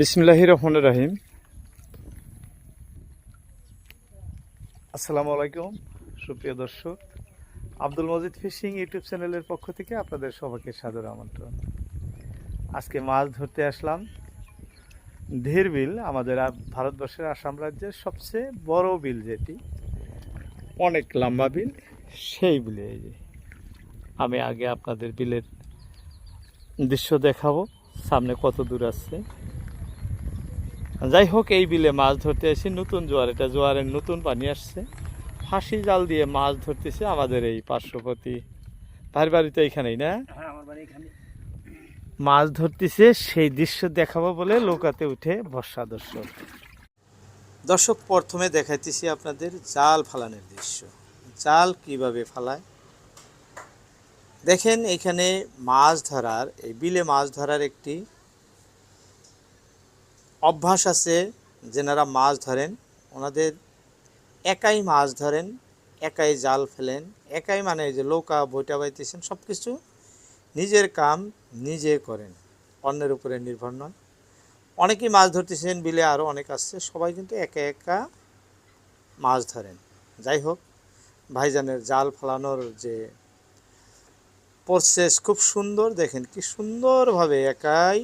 বিসমিল্লাহ রহমান রাহিম। আসসালামু আলাইকুম, সুপ্রিয় দর্শক। আব্দুল মজিদ ফিশিং ইউটিউব চ্যানেলের পক্ষ থেকে আপনাদের সবাইকে সাদর আমন্ত্রণ। আজকে মাছ ধরতে আসলাম ধীর বিল আমাদের ভারতবর্ষের আসাম রাজ্যের সবচেয়ে বড় বিল যেটি। অনেক লম্বা বিল, সেই বিলে যে। আমি আগে আপনাদের বিলের দৃশ্য দেখাবো, সামনে কত দূর আছে। যাই হোক এই বিলে মাছ ধরতে এসে নতুন জোয়ার এটা জোয়ারের নতুন পানি আসছে। ফাঁসি জাল দিয়ে মাছ ধরতেছে আমাদের এই পার্শ্ববর্তী ভাই বাড়ি তো এইখানেই না? হ্যাঁ মাছ ধরতেছে সেই দৃশ্য দেখাবো বলে নৌকাতে উঠে বর্ষা দর্শক। দর্শক প্রথমে দেখাইতেছি আপনাদের জাল ফালানোর দৃশ্য। জাল কীভাবে ফালায়? দেখেন এখানে মাছ ধরার এই বিলে মাছ ধরার একটি অভ্যাস আছে যেনারা মাছ ধরেন, ওনাদের একাই মাছ ধরেন, একাই জাল ফেলেন, একাই মানে যে নৌকা বইটা বাইতেছেন সব কিছু নিজের কাম নিজে করেন, অন্যের উপরে নির্ভর নয়। অনেকেই মাছ ধরতেছেন, বিলে আরও অনেক আসছে সবাই কিন্তু একা একা মাছ ধরেন। যাই হোক, ভাইজানের জাল ফালানোর যে প্রসেস খুব সুন্দর, দেখেন কি সুন্দরভাবে একাই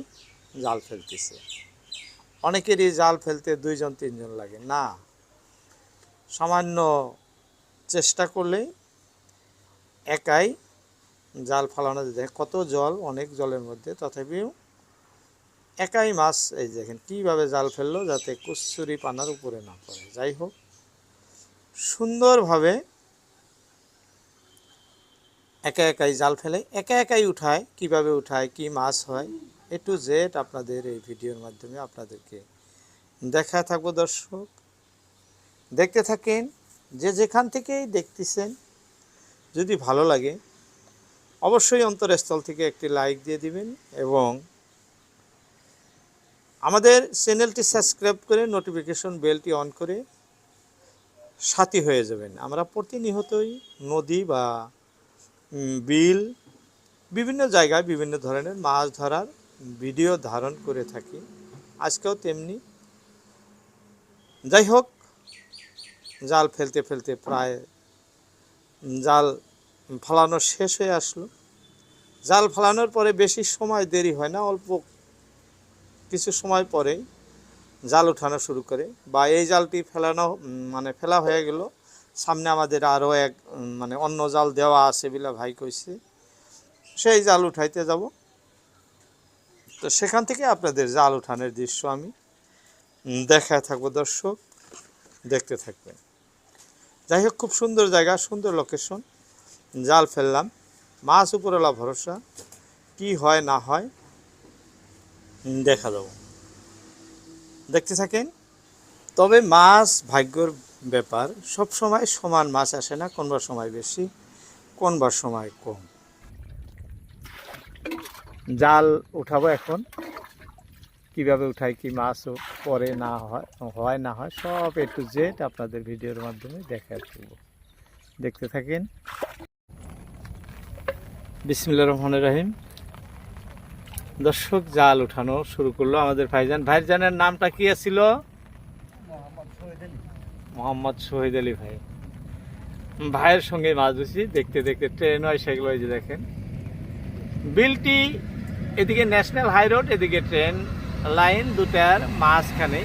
জাল ফেলতেছে। অনেকেরই জাল ফেলতে দুইজন, তিনজন লাগে। না। সামান্য চেষ্টা করলেই একাই জাল ফালানো যায়। কত জল, অনেক জলের মধ্যে। তথাপিও একাই মাছ, এই দেখেন কীভাবে জাল ফেলল যাতে কুচুরি পানার উপরে না পড়ে। যাই হোক, সুন্দরভাবে একা একাই জাল ফেলে, একা একাই উঠায়। কীভাবে উঠায়, কি মাছ হয় এ টু জেড আপনাদের এই ভিডিওর মাধ্যমে আপনাদেরকে দেখা থাকব দর্শক। দেখতে থাকেন যে যেখান থেকেই দেখতেছেন, যদি ভালো লাগে, অবশ্যই অন্তরস্থল থেকে একটি লাইক দিয়ে দিবেন এবং আমাদের চ্যানেলটি সাবস্ক্রাইব করে নোটিফিকেশন বেলটি অন করে সাথী হয়ে যাবেন। আমরা প্রতিনিয়তই নদী বা বিল বিভিন্ন জায়গায় বিভিন্ন ধরনের মাছ ধরার ভিডিও ধারণ করে থাকি। আজকেও তেমনি। যাই হোক, জাল ফেলতে ফেলতে প্রায় জাল ফালানো শেষ হয়ে আসলো। জাল ফালানোর পরে বেশি সময় দেরি হয় না, অল্প কিছু সময় পরেই জাল উঠানো শুরু করে। বা এই জালটি ফেলানো মানে ফেলা হয়ে গেল। সামনে আমাদের আরও এক মানে অন্য জাল দেওয়া আছে বিলা ভাই কইছে। সেই জাল উঠাইতে যাব। তো সেখান থেকে আপনাদের জাল উঠানের দৃশ্য আমি দেখায় থাকব দর্শক, দেখতে থাকবেন। যাই হোক, খুব সুন্দর জায়গা, সুন্দর লোকেশন জাল ফেললাম। মাছ উপরওয়ালা ভরসা, কি হয় না হয় দেখা যাব দেখতে থাকেন, তবে মাছ ভাগ্যর ব্যাপার সব সময় সমান মাছ আসে না, কোনবার সময় বেশি, কোনবার সময় কম। জাল উঠাবো এখন। কীভাবে উঠাই কি মাছ পরে না হয় হয় না হয় সব এ টু জেড আপনাদের ভিডিওর মাধ্যমে দেখা থাকব দেখতে থাকেন। বিসমিল্লা রহমান রাহিম। দর্শক জাল উঠানো শুরু করল আমাদের ভাইজান। ভাইজানের নামটা কি ছিল মোহাম্মদ শহীদ আলী। ভাই। ভাইয়ের সঙ্গে মাছ ধরছি। দেখতে দেখতে ট্রেন হয় সেগুলো যে দেখেন। বিলটি এদিকে ন্যাশনাল হাই রোড এদিকে ট্রেন লাইন দুটার মাঝখানে।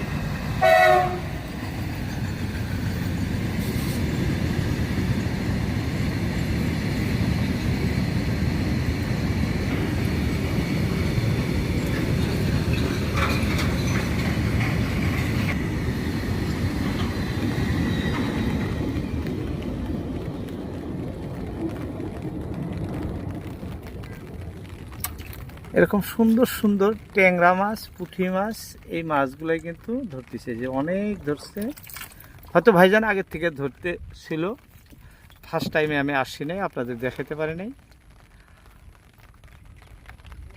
এরকম সুন্দর সুন্দর ট্যাংরা মাছ, পুঁটি মাছ, এই মাছগুলাই কিন্তু ধরতেছে। যে অনেক ধরছে। হয়তো ভাইজান আগের থেকে ধরতে ছিল ফার্স্ট টাইমে আমি আসছি নাই, আপনাদের দেখাতে পারি নাই।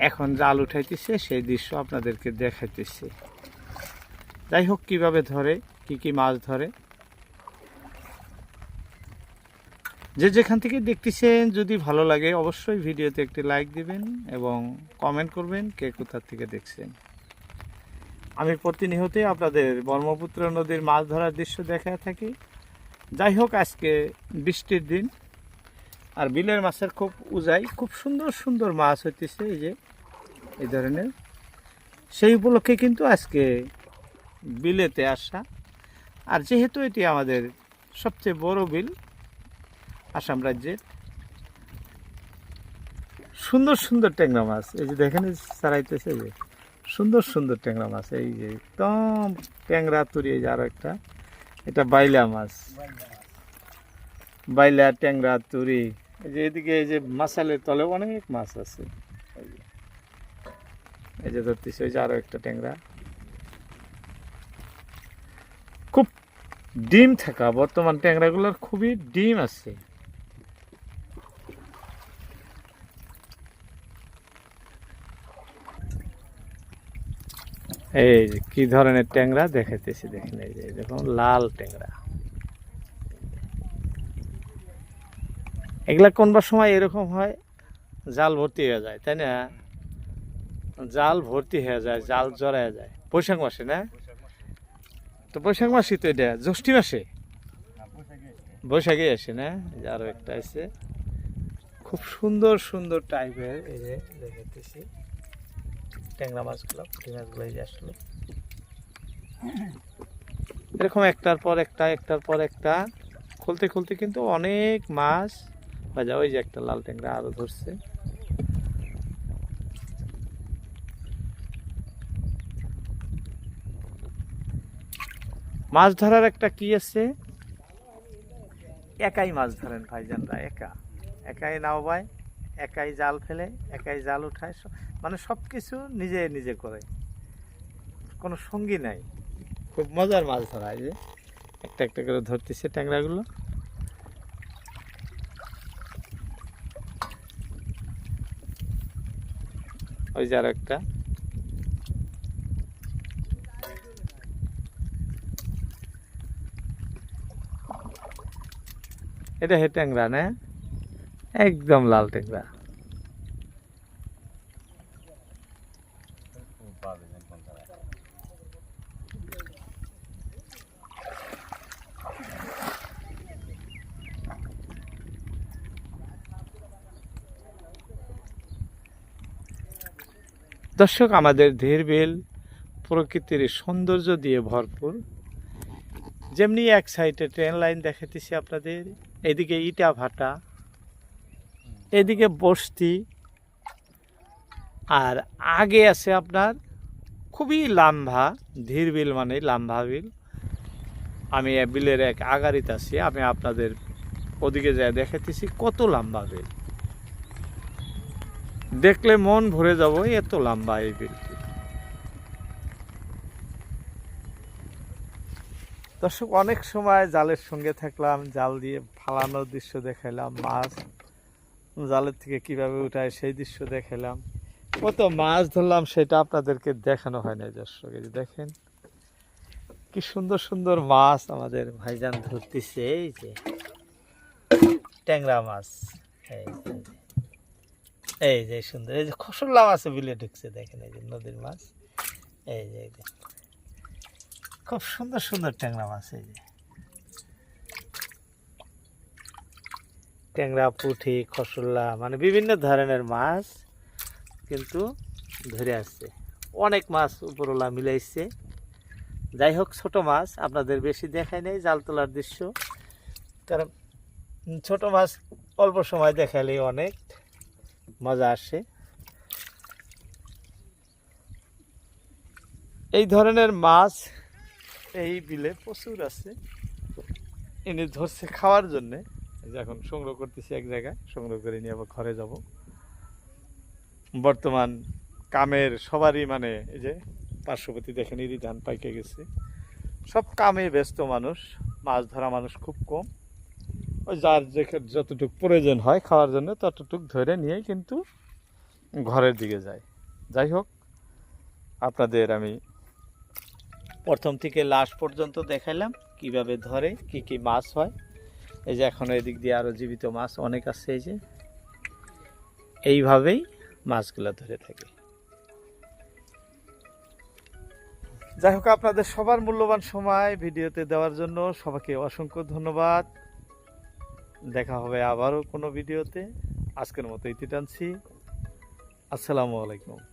এখন জাল উঠাইতেছে, সেই দৃশ্য আপনাদেরকে দেখাইতেছে। যাই হোক, কীভাবে ধরে, কি কি মাছ ধরে? যে যেখান থেকে দেখতেছেন, যদি ভালো লাগে, অবশ্যই ভিডিওতে একটি লাইক দিবেন এবং কমেন্ট করবেন কে কোথা থেকে দেখছেন। আমি প্রতিনিয়তই আপনাদের ব্রহ্মপুত্র নদীর মাছ ধরার দৃশ্য দেখা থাকি। যাই হোক, আজকে বৃষ্টির দিন আর বিলের মাছের খুব উজাই, খুব সুন্দর সুন্দর মাছ হইতেছে এই যে, এই ধরনের। সেই উপলক্ষে কিন্তু আজকে বিলেতে আসা। আর যেহেতু এটি আমাদের সবচেয়ে বড় বিল আসাম রাজ্যের। সুন্দর সুন্দর ট্যাংরা মাছ। এই যে দেখেন সারাইতেছে যে। সুন্দর সুন্দর ট্যাংরা মাছ। এই যে একদম ট্যাংরা তুরি, এই যে আরও একটা। এটা বাইলা মাছ। বাইলা ট্যাংরা তুরি। এই যে এদিকে, এই যে মাসালের তলে অনেক মাছ আছে। এই যে- ধরতেছে ওই যে আরও একটা ট্যাংরা। খুব ডিম থাকা। বর্তমান ট্যাংরাগুলোর খুবই ডিম আছে। এই যে কি ধরনের ট্যাংরা দেখাইতেছি, দেখেন এই যে দেখুন, লাল ট্যাংরা। এগুলা কোনবার সময় এরকম হয়? জাল ভর্তি হয়ে যায়, তাই না? জাল ভর্তি হয়ে যায়, জাল জড়ায় যায়। বৈশাখ মাসে, না? তো বৈশাখ মাসে তো এটা, জ্যৈষ্ঠী মাসে? বৈশাখে আসে, না? এই যে আরও একটা আছে। খুব সুন্দর সুন্দর টাইপের এই যে দেখাইতেছি। ট্যাংরা মাছগুলো, পুঁটি মাছগুলো আসলো। এরকম একটার পর একটা, একটার পর একটা, খুলতে খুলতে কিন্তু অনেক মাছ বাজা ওই যে একটা লাল ট্যাংরা আরও ধরছে। মাছ ধরার একটা কি আছে? একাই মাছ ধরেন ভাইজানরা, একা। একাই নাও বায় একাই জাল ফেলে, একাই জাল উঠায় মানে সব কিছু নিজে নিজে করে। কোনো সঙ্গী নাই। খুব মজার মাছ ধরা যে। একটা একটা করে ধরতেছে ট্যাংরাগুলো। ওই যে আর একটা। এটা হে ট্যাংরা, না? একদম লাল ট্যাংরা দর্শক, আমাদের ধীরবিল প্রকৃতির সৌন্দর্য দিয়ে ভরপুর। যেমনি এক সাইডে ট্রেন লাইন দেখাতেছি আপনাদের, এদিকে ইটা ভাটা এদিকে বস্তি, আর আগে আছে আপনার খুবই লাম্ভা, ধীর বিল মানে লাম্ভা বিল। আমি বিলের এক আগারিত আছি, আমি আপনাদের ওদিকে যা দেখাতেছি কত লম্বা বিল। দেখলে মন ভরে যাব এত লম্বা এই বিলটি। দর্শক, অনেক সময় জালের সঙ্গে থাকলাম, জাল দিয়ে ফালানোর দৃশ্য দেখাইলাম, মাছ জালের থেকে কীভাবে উঠায় সেই দৃশ্য দেখাইলাম। কত মাছ ধরলাম সেটা আপনাদেরকে দেখানো হয় না দর্শক দেখেন। কি সুন্দর সুন্দর মাছ আমাদের ভাইজান ধরতেছে এই যে। ট্যাংরা মাছ এই যে, সুন্দর এই যে খসল্লা মাছ বিলে ঢুকছে দেখেন এই যে নদীর মাছ। এই যে। খুব সুন্দর সুন্দর ট্যাংরা মাছ এই যে। ট্যাংরা পুঁটি খসল্লা মানে বিভিন্ন ধরনের মাছ কিন্তু ধরে আসছে। অনেক মাছ উপরওয়ালা মিলাইছে। যাই হোক, ছোট মাছ, আপনাদের বেশি দেখায় নেই জাল তোলার দৃশ্য। কারণ ছোট মাছ অল্প সময় দেখালে অনেক মজা আসে। এই ধরনের মাছ এই বিলে প্রচুর আছে। এনে ধরছে খাওয়ার জন্যে। যে এখন সংগ্রহ করতেছি এক জায়গায়, সংগ্রহ করে নিয়ে আবার ঘরে যাব। বর্তমান কামের সবারই মানে এই যে পার্শ্ববর্তী দেখেন ইরি ধান পাইকে গেছে। সব কামে ব্যস্ত মানুষ, মাছ ধরা মানুষ খুব কম। ওই যার যতটুকু প্রয়োজন হয় খাওয়ার জন্য ততটুক ধরে নিয়ে কিন্তু ঘরের দিকে যায়। যাই হোক, আপনাদের আমি প্রথম থেকে লাস্ট পর্যন্ত দেখাইলাম কীভাবে ধরে, কি কি মাছ হয়। এই যে এখন এদিক দিয়ে আরও জীবিত মাছ অনেক আছে, এই যে। এইভাবেই মাছগুলো ধরে থাকে। যাই হোক, আপনাদের সবার মূল্যবান সময় ভিডিওতে দেওয়ার জন্য সবাইকে অসংখ্য ধন্যবাদ। দেখা হবে আবারও কোনো ভিডিওতে। আজকের মতো ইতি টানছি। আসসালামু আলাইকুম।